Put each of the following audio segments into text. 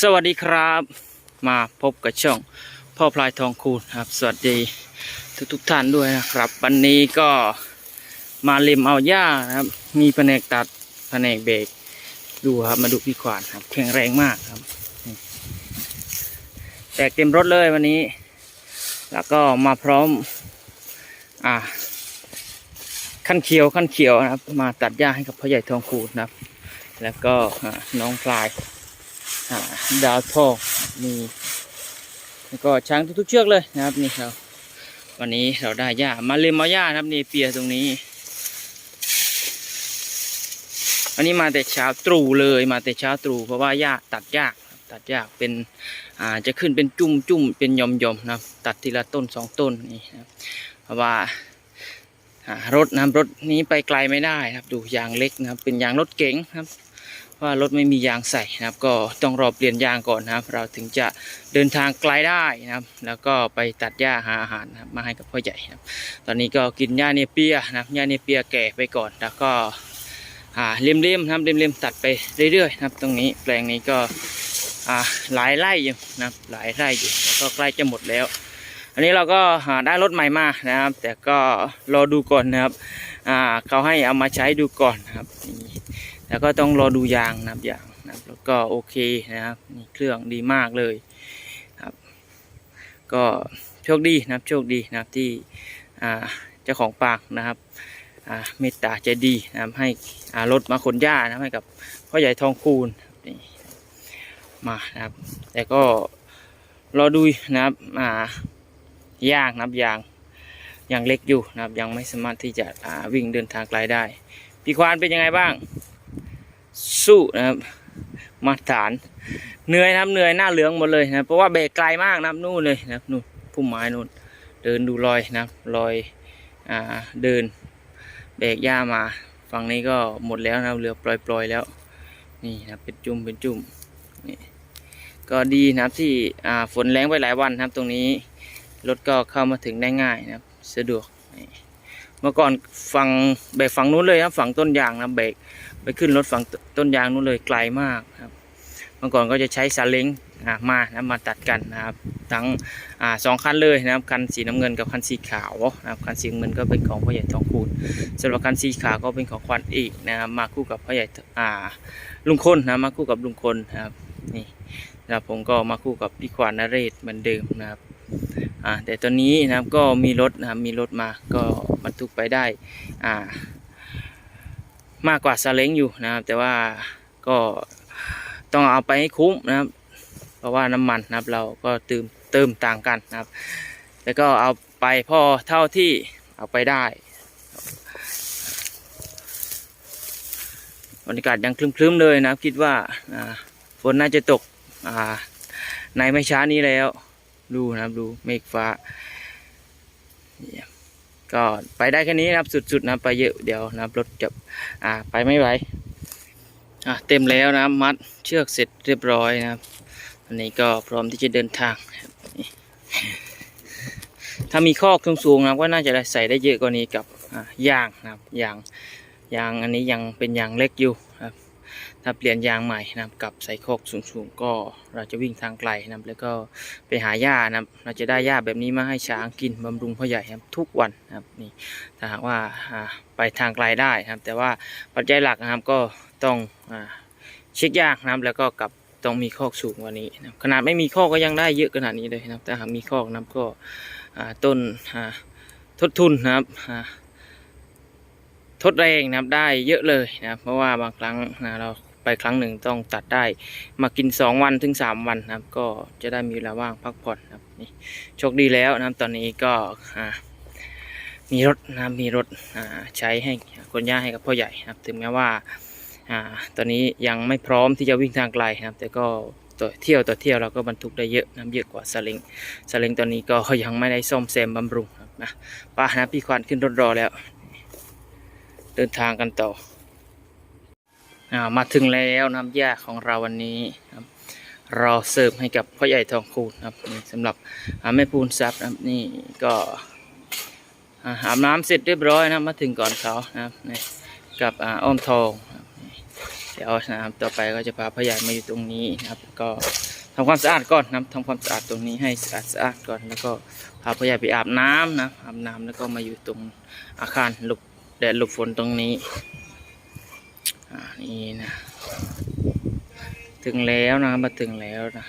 สวัสดีครับ มาพบกับช่องพ่อพลายทองคูณครับ สวัสดีทุกทุกท่านด้วยนะครับ วันนี้ก็มาเล็มเอาหญ้านะครับ มีแผนกตัดแผนกเบรกดูครับมาดูพี่ขวานครับ แข็งแรงมากครับ แตกเต็มรถเลยวันนี้ แล้วก็มาพร้อม อ่าขั้นเขียวขั้นเขียวนะครับ มาตัดหญ้าให้กับพ่อใหญ่ทองคูณนะครับ แล้วก็น้องพลาย ดาวทองมีแล้วก็ช้างทุกๆเชือกเลยนะครับนี่ครับ วันนี้เราได้หญ้ามาเลมมาหญ้านะครับนี่เปียตรงนี้วันนี้มาแต่เช้าตรู่เลยมาแต่เช้าตรู่เพราะว่าหญ้าตัดยากตัดยากเป็นอ่าจะขึ้นเป็นจุ่มจุ่มเป็นยอมยอมนะครับตัดทีละต้นสองต้นนี่ครับเพราะว่ารถนะรถนี้ไปไกลไม่ได้ครับ ดูยางเล็กนะครับ เป็นยางรถเก๋งครับ ว่ารถไม่มียางใส่นะครับ ก็ต้องรอเปลี่ยนยางก่อนนะครับ เราถึงจะเดินทางไกลได้นะครับ แล้วก็ไปตัดหญ้าหาอาหารนะครับมาให้กับพ่อใหญ่นะครับ ตอนนี้ก็กินหญ้าเนเปียนะครับหญ้าเนเปียแก่ไปก่อนแล้วก็อ่าเลียมๆนะครับเลียมๆตัดไปเรื่อยๆนะครับ ตรงนี้แปลงนี้ก็อ่าหลายไร่อยู่นะครับหลายไร่อยู่แล้วก็ใกล้จะหมดแล้ว อันนี้เราก็หาได้รถใหม่มานะครับ แต่ก็รอดูก่อนนะครับอ่าเขาให้เอามาใช้ดูก่อนนะครับ แล้วก็ต้องรอดูยางนะครับยางนะครับแล้วก็โอเคนะครับนี่เครื่องดีมากเลยครับ ก็โชคดีนะครับโชคดีนะครับที่เจ้าของปากนะครับเมตตาใจดีนะครับให้รถมาขนหญ้านะครับให้กับพ่อใหญ่ทองคูณนี่มานะครับ แต่ก็รอดูนะครับอ่ายางนะครับยางยังเล็กอยู่นะครับยังไม่สามารถที่จะวิ่งเดินทางไกลได้พี่ควานเป็นยังไงบ้าง สู้นะครับ มาตรฐานเหนื่อยนะครับเหนื่อยหน้าเหลืองหมดเลยนะเพราะว่าเบรกไกลมากนะครับนู่นเลยนะครับนู่นพุ่มไม้นู่นเดินดูรอยนะครับรอยอ่าเดินเบรกหญ้ามาฝั่งนี้ก็หมดแล้วนะครับเหลือปล่อยๆแล้ว นี่นะเป็นจุ่มเป็นจุ่มนี่ก็ดีนะครับที่อ่าฝนแรงไปหลายวันนะครับ ตรงนี้รถก็เข้ามาถึงได้ง่ายนะครับ สะดวกเมื่อก่อนฝั่งเบรกฝั่งนู้นเลยนะครับฝั่งต้นยางนะเบรก ไปขึ้นรถฝั่งต้นยางนู้นเลยไกลมากครับ เมื่อก่อนก็จะใช้ซาเล้งอะมานะมาตัดกันนะครับ ทั้งอสองคันเลยนะครับ คันสีน้ำเงินกับคันสีขาวนะครับ คันสีน้ำเงินก็เป็นของพ่อใหญ่ทองคูณส่วนคันสีขาวก็เป็นของควันเอกนะครับ มาคู่กับพ่อใหญ่อ่าลุงคนนะ มาคู่กับลุงคนนะครับ นี่นะครับผมก็มาคู่กับพี่ควานนเรศเหมือนเดิมนะครับอ่าแต่ตอนนี้นะครับก็มีรถนะครับมีรถมาก็บรรทุกไปได้อ่า มากกว่าซาเล้งอยู่นะครับ แต่ว่าก็ต้องเอาไปให้คุ้มนะครับ เพราะว่าน้ำมันนะครับ เราก็เติมเติมต่างกันนะครับ แล้วก็เอาไปพอเท่าที่เอาไปได้บรรยากาศยังคลึ้มๆเลยนะครับ คิดว่าฝนน่าจะตกในไม่ช้านี้แล้ว ดูนะครับดูเมฆฟ้า ก็ไปได้แค่นี้นะครับสุดๆนะไปเยอะเดี๋ยวนะรถจะอ่าไปไม่ไหวอ่าเต็มแล้วนะมัดเชือกเสร็จเรียบร้อยนะครับอันนี้ก็พร้อมที่จะเดินทางครับถ้ามีข้อกสูงๆนะก็น่าจะได้ใส่ได้เยอะกว่านี้กับอ่ายางนะครับยางยางอันนี้ยังเป็นยางเล็กอยู่ นะครับถ้าเปลี่ยนยางใหม่นะครับกับใส่คอกสูงๆก็เราจะวิ่งทางไกลนะแล้วก็ไปหาหญ้านะเราจะได้หญ้าแบบนี้มาให้ช้างกินบำรุงพ่อใหญ่นะทุกวันนะครับนี่ถ้าหากว่าไปทางไกลได้นะครับ แต่ว่าปัจจัยหลักนะครับก็ต้องเช็คยากนะครับแล้วก็กับต้องมีคอกสูงกว่านี้นะขนาดไม่มีคอกก็ยังได้เยอะขนาดนี้เลยนะครับแต่หากมีคอกนะครับก็ต้นทดทุนนะครับทดแรงนะครับได้เยอะเลยนะครับเพราะว่าบางครั้งนะเรา ไปครั้งหนึ่งต้องตัดได้มากินสองวันถึงสามวันนะครับ ก็จะได้มีเวลาว่างพักผ่อนนะครับนี่โชคดีแล้วนะครับตอนนี้ก็มีรถนะมีรถใช้ให้คนย่าให้กับพ่อใหญ่นะครับ ถึงแม้ว่าตอนนี้ยังไม่พร้อมที่จะวิ่งทางไกลนะครับ แต่ก็ต่อเที่ยวต่อเที่ยวเราก็บรรทุกได้เยอะนะครับเยอะกว่าสลิงสลิงตอนนี้ก็ยังไม่ได้ซ่อมแซมบำรุงนะป้านะพี่ควันขึ้นรถรอแล้ว เดินทางกันต่อ มาถึงแล้วน้ำยาของเราวันนี้ครับรอเสิร์ฟให้กับพ่อใหญ่ทองคูณนะครับนี่สำหรับแม่ปูนซับนะครับนี่ก็อาบน้ำเสร็จเรียบร้อยนะมาถึงก่อนเขานะครับนี่กับอ้อมทองเดี๋ยวนะครับต่อไปก็จะพาพ่อใหญ่มาอยู่ตรงนี้นะครับ ก็ทำความสะอาดก่อนนะครับทำความสะอาดตรงนี้ให้สะอาดสะอาดก่อนแล้วก็พาพ่อใหญ่ไปอาบน้ำนะอาบน้ำแล้วก็มาอยู่ตรงอาคารหลบแดดหลบฝนตรงนี้ นี่นะ ถึงแล้วนะมาถึงแล้วนะ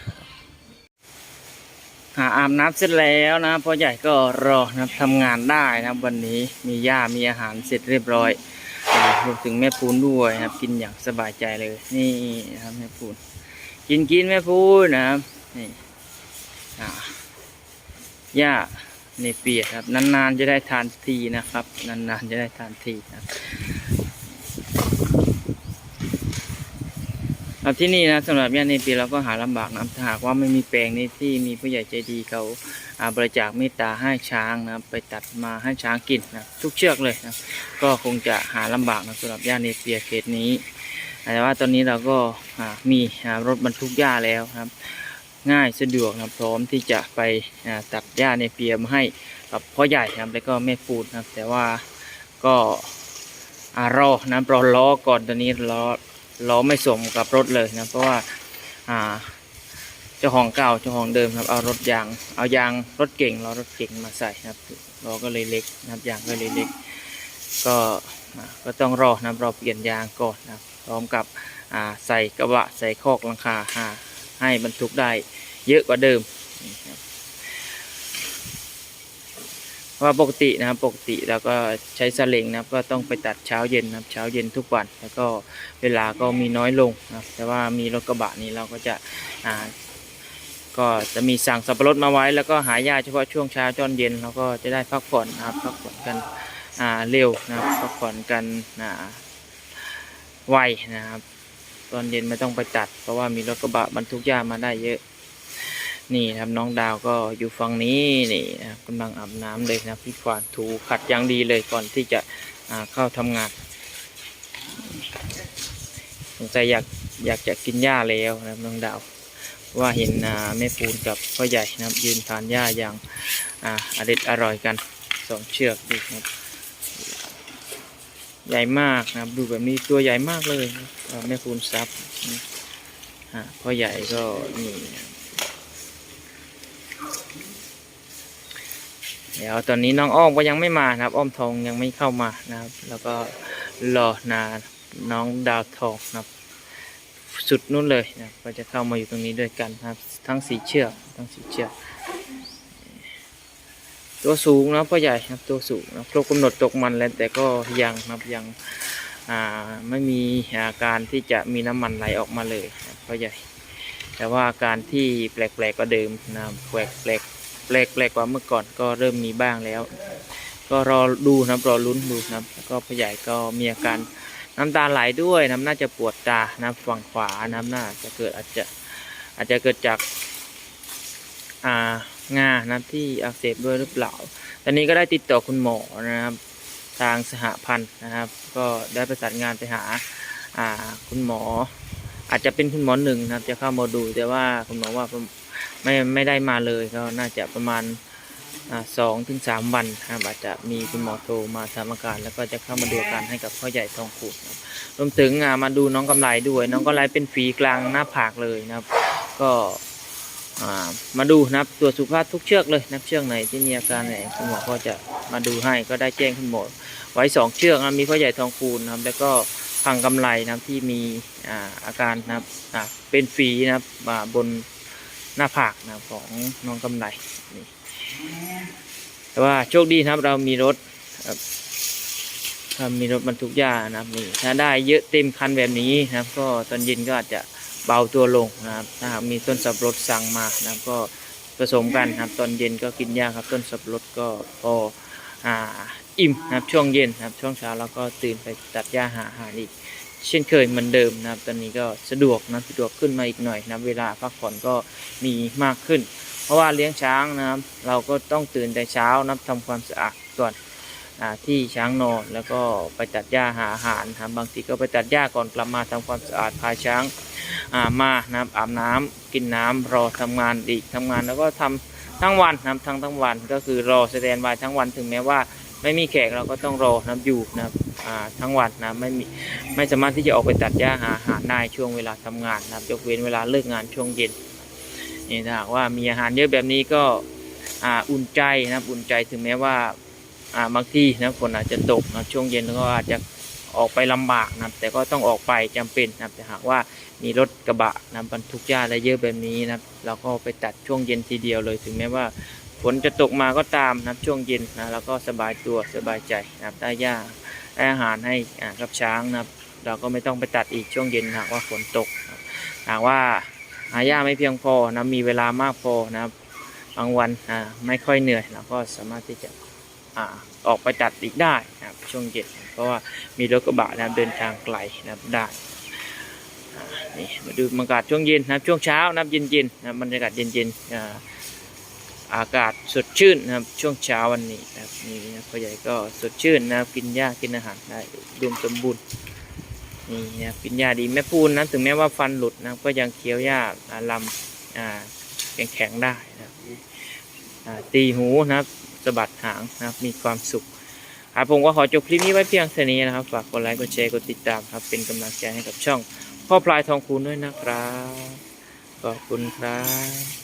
หาอาบน้ำเสร็จแล้วนะพ่อใหญ่ก็รอนะทำงานได้นะวันนี้มีหญ้ามีอาหารเสร็จเรียบร้อยรวมถึงแม่ปูนด้วยนะครับ กินอย่างสบายใจเลย นี่นะครับแม่ปูน กินกินแม่ปูนนะครับนี่อ่าย่าในเปียกครับ นานๆจะได้ทานทีนะครับ นานๆจะได้ทานทีนะ ครับที่นี่นะสำหรับย่าในเปียเราก็หาลำบากนะถ้าหากว่าไม่มีแปลงนี้ที่มีผู้ใหญ่ใจดีเขาอาบริจาคเมตตาให้ช้างนะไปตัดมาให้ช้างกินนะทุกเชือกเลยนะก็คงจะหาลำบากนะสำหรับหญ้าเนเปียเขตนี้แต่ว่าตอนนี้เราก็มีรถบรรทุกหญ้าแล้วครับ ง่ายสะดวกนะพร้อมที่จะไปตัดหญ้าเนเปียมาให้กับพ่อใหญ่ครับแล้วก็แม่ปูดนะครับแต่ว่าก็อารอนะรอล้อก่อนตอนนี้ล้อ ล้อไม่สมกับรถเลยนะเพราะว่าอ่าเจ้าของเก่าเจ้าของเดิมครับเอารถยางเอายางรถเก่งล้อรถเก่งมาใส่นะครับล้อก็เลยเล็กนะครับยางก็เลยเล็ก ก็ก็ต้องรอนะรอเปลี่ยนยางก่อนนะพร้อมกับใส่กระบะใส่คอกลังคาหาให้บรรทุกได้เยอะกว่าเดิมนี่ครับเพราะ ว่าปกตินะครับปกติเราก็ใช้สลิงนะครับก็ต้องไปตัดเช้าเย็นนะครับเช้าเย็นทุกวัน แล้วก็เวลาก็มีน้อยลงนะครับแต่ว่ามีรถกระบะนี้เราก็จะอ่าก็จะมีสั่งสับปะรดมาไว้ แล้วก็หายาเฉพาะช่วงเช้าจนเย็นเราก็จะได้พักผ่อนนะครับพักผ่อนกันอ่าเร็วนะครับพักผ่อนกันอ่าไวนะครับ ตอนเย็นไม่ต้องไปตัด เพราะว่ามีรถกระบะบรรทุกหญ้ามาได้เยอะ นี่ครับน้องดาวก็อยู่ฝั่งนี้นี่นะครับกำลังอาบน้ำเลยนะพี่ควานถูขัดอย่างดีเลยก่อนที่จะเข้าทำงานสงสัยอยากอยากจะกินหญ้าแล้วนะครับน้องดาว ว่าเห็นแม่ปูนกับพ่อใหญ่นะครับ ยืนทานหญ้าอย่างอร่อยอร่อยกันสองเชือกดูนะครับใหญ่มากนะครับดูแบบนี้ตัวใหญ่มากเลยแม่ปูนซับพ่อใหญ่ก็นี่นะครับเดี๋ยวตอนนี้น้องอ้อมก็ยังไม่มานะครับ อ้อมทองยังไม่เข้ามานะครับ แล้วก็รอนาน้องดาวทองนะครับ สุดนู้นเลยนะก็จะเข้ามาอยู่ตรงนี้ด้วยกันนะครับ ทั้งสีเชือกทั้งสีเชือกตัวสูงนะพ่อใหญ่ครับตัวสูงนะครบกำหนดตกมันแล้วแต่ก็ยังนะครับยังอ่าไม่มีอาการที่จะมีน้ำมันไหลออกมาเลยนะพ่อใหญ่ แต่ว่าอาการที่แปลกๆกว่าเดิมนะแปลก แปลกแปลกกว่าเมื่อก่อนก็เริ่มมีบ้างแล้ว ก็รอดูนะครับรอลุ้นดูนะครับก็พ่อใหญ่ก็มีอาการน้ำตาไหลด้วยน้ำน่าจะปวดตาน้ำฝั่งขวาน้ำน่าจะเกิดอาจจะอาจจะเกิดจากอ่างาน้ำที่อักเสบด้วยหรือเปล่า ตอนนี้ก็ได้ติดต่อคุณหมอนะครับทางสหพันธ์นะครับ ก็ได้ประสานงานไปหาอ่าคุณหมอ อาจจะเป็นคุณหมอหนึ่งนะครับ จะเข้ามาดูแต่ว่าคุณหมอว่า ไม่ไม่ได้มาเลยก็น่าจะประมาณสองถึงสามวันครับอาจจะมีคุณหมอโทรมาทำอาการ แล้วก็จะเข้ามาดูอาการให้กับพ่อใหญ่ทองขูดรวมถึงมาดูน้องกำไรด้วย น้องกำไรเป็นฝีกลางหน้าผากเลยนะครับ ก็มาดูนะครับตรวจสุขภาพทุกเชือกเลยนะเชือกไหนที่มีอาการไหนคุณหมอก็จะมาดูให้ก็ได้แจ้งคุณหมอไว้สองเชือกนะมีพ่อใหญ่ทองคูณนะครับ แล้วก็พังกำไรนะครับที่มีอาการนะครับเป็นฝีนะครับบน หน้าผากนะของน้องกำไรนี่แต่ว่าโชคดีนะครับเรามีรถครับถ้ามีรถบรรทุกหญ้านะครับนี่ถ้าได้เยอะเต็มคันแบบนี้นะครับ ก็ตอนเย็นก็อาจจะเบาตัวลงนะครับถ้ามีต้นสับปะรดสั่งมานะครับ ก็ผสมกันนะครับ ตอนเย็นก็กินหญ้าครับ ต้นสับปะรดก็พออ่าอิ่มนะครับช่วงเย็นนะครับ ช่วงเช้าเราก็ตื่นไปตัดหญ้าหาอาหารอีก เช่นเคยเหมือนเดิมนะครับ ตอนนี้ก็สะดวกนะสะดวกขึ้นมาอีกหน่อยนะเวลาพักผ่อนก็มีมากขึ้น เพราะว่าเลี้ยงช้างนะครับ เราก็ต้องตื่นแต่เช้านะครับทำความสะอาดก่อนอที่ช้างนอนแล้วก็ไปตัดหญ้าหาอาหารนะบางทีก็ไปตัดหญ้าก่อนกลับมาทำความสะอาดพาช้างามานะครับอาบน้ำกินน้ำรอทำงานอีกทำงานแล้วก็ทำทั้งวันนะทั้งทั้งวันก็คือรอแสดงบายทั้งวันถึงแม้ว่า ไม่มีแขกเราก็ต้องรอนะอยู่นะทั้งวันนะไม่มีไม่สามารถที่จะออกไปตัดหญ้าหาอาหารได้ช่วงเวลาทำงานนะยกเว้นเวลาเลิกงานช่วงเย็นนี่ถ้าหากว่ามีอาหารเยอะแบบนี้ก็อ,อุ่นใจนะอุ่นใจถึงแม้ว่าบางทีนะฝนอาจจะตกนะช่วงเย็นก็อาจจะออกไปลำบากนะแต่ก็ต้องออกไปจำเป็นนะแต่หากว่ามีรถกระบะนะบรรทุกหญ้าอะไรเยอะแบบนี้นะเราก็ไปตัดช่วงเย็นทีเดียวเลยถึงแม้ว่า ฝนจะตกมาก็ตามนะครับช่วงเย็นนะแล้วก็สบายตัวสบายใจนะครับได้หญ้าได้อาหารให้กับช้างนะครับ เราก็ไม่ต้องไปตัดอีกช่วงเย็นหากว่าฝนตกหากว่าหาหญ้าไม่เพียงพอนะมีเวลามากพอนะครับบางวันอ่าไม่ค่อยเหนื่อยเราก็สามารถที่จะอ่าออกไปตัดอีกได้นะครับช่วงเย็นเพราะว่ามีรถกระบะนะเดินทางไกลนะครับได้อ่านี่มาดูบรรยากาศช่วงเย็นนะครับช่วงเช้านะครับเย็นๆนะบบรรยากาศเย็นๆอ่า อากาศสดชื่นนะครับช่วงเช้าวันนี้นะครับนี่นะพ่อใหญ่ก็สดชื่นนะครับกินหญ้ากินอาหารได้รวมสมบูรณ์นี่นะกินหญ้าดีแม่พูนนะถึงแม้ว่าฟันหลุดนะก็ยังเคี้ยวหญ้าลำอ่าแข็งแข็งๆได้นะครับตีหูนะครับสะบัดหางนะครับมีความสุขครับผมก็ขอจบคลิปนี้ไว้เพียงเท่านี้นะครับ ฝากกดไลค์กดแชร์กดติดตามครับ เป็นกำลังใจให้กับช่องพ่อพลายทองคูณด้วยนะครับ ขอบคุณครับ